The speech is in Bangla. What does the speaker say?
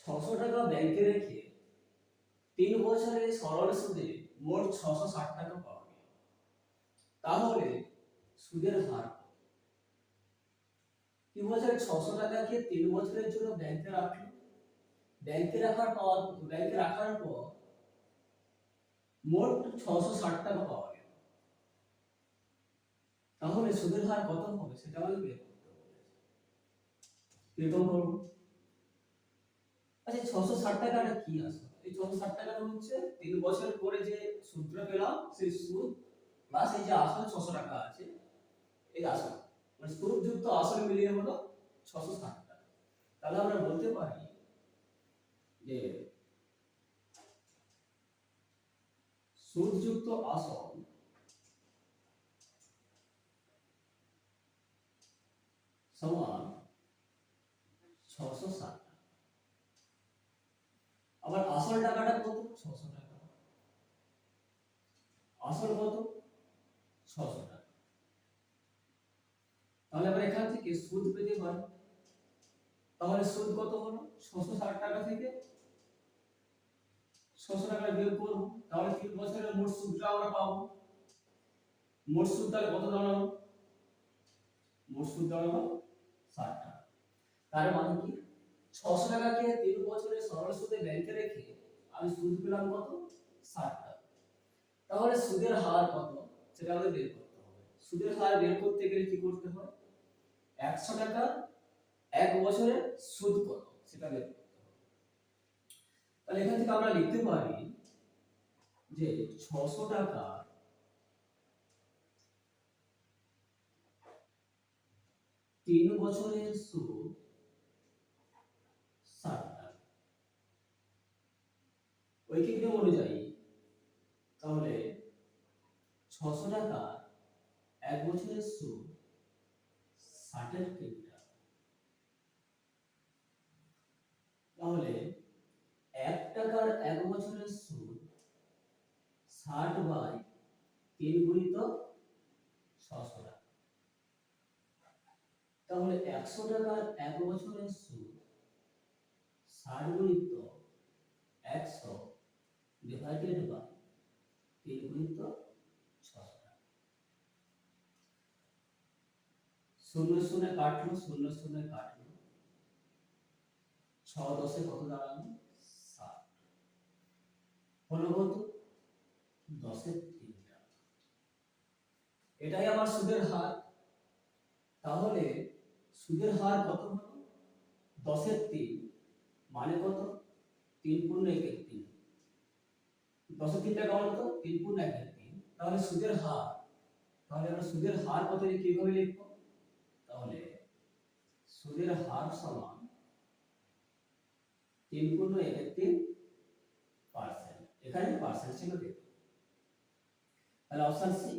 ছশো টাকা ব্যাংকে রেখে তিন বছরে সরল সুদে মোট ছশো ষাট টাকা পাওয়া গেল। তাহলে সুদের হার? কি বছরে ছশো টাকাকে তিন বছরের জন্য ব্যাংকে রাখল? ব্যাংকে রাখার পর ব্যাংকে রাখার পর মোট ছশো ষাট টাকা পাওয়া গেল। তাহলে সুদের হার কত হবে সেটা আমাদের বের করতে বলেছে কীরকম করব আচ্ছা ছশো ষাট টাকাটা কি আসলে এই ছশো ষাট টাকাটা হচ্ছে তিন বছর পরে যে সুদটা পেলাম, সেই সুদ প্লাস এই যে আসল ছশো টাকা আছে, এই আসল। মানে সুদ যুক্ত আসল মিলিয়ে হলো ছশো ষাট টাকা। তাহলে আমরা বলতে পারি যে সুদযুক্ত আসল সমান ছশো ষাট আসল টাকাটা কত? ছশো টাকা। আসল কত? ছশো টাকা। তাহলে আমরা এখান থেকে সুদ পেতে পারি। তাহলে সুদ কত হলো? ছশো ষাট টাকা থেকে ছশো টাকা বিয়োগ করব। তাহলে তিন বছরের মোট সুদটা আমরা পাবো। মোট সুদ তাহলে কত দাঁড়াল? মোট সুদ দাঁড়াল ষাট টাকা। তার মানে কি? ছশো টাকাকে তিন বছরের সরল সুদে ব্যাংকে রেখে আমি সুদ পেলাম কত? ষাট টাকা। তাহলে সুদের হার কত? সেটা আমাদের বের করতে হবে। সুদের হার বের করতে গেলে কি করতে হয়? একশো টাকা এক বছরের সুদ কত? সেটা বের করতে হবে। তাহলে এখান থেকে আমরা লিখতে পারি যে ছশো টাকা তিন বছরের সুদ ষাট টাকা ঐকিক নিয়ম অনুযায়ী, তাহলে ছশো টাকা এক বছরের সুদ ষাটের তিন তাহলে এক টাকার এক বছরের সুদ ষাট বাই তিন গুণিত ছশো টাকা। তাহলে একশো টাকার এক বছরের সুদ ষাট গুণিত একশো ডিভাইডেড বাই তিন গুণিত টাকা শূন্য শূন্য কাটলো শূন্য শূন্য কাটলো ছ দশে কত দাঁড়াল? সাত। হলো কত? দশের তিন এটাই আমার সুদের হার। তাহলে সুদের হার কত হলো? দশের তিন। মানে কত? তিন পূর্ণ একের তিন। দশের তিন টাকা তো তিন গুণ এক তিন তাহলে সুদের হার, তাহলে আমরা সুদের হার কত কীভাবে লিখব? তাহলে সুদের হার সমান তিন পূর্ণ একের তিন পার্সেন্ট। এখানে পার্সেন্ট ছিল দেখো তাহলে অপশন সি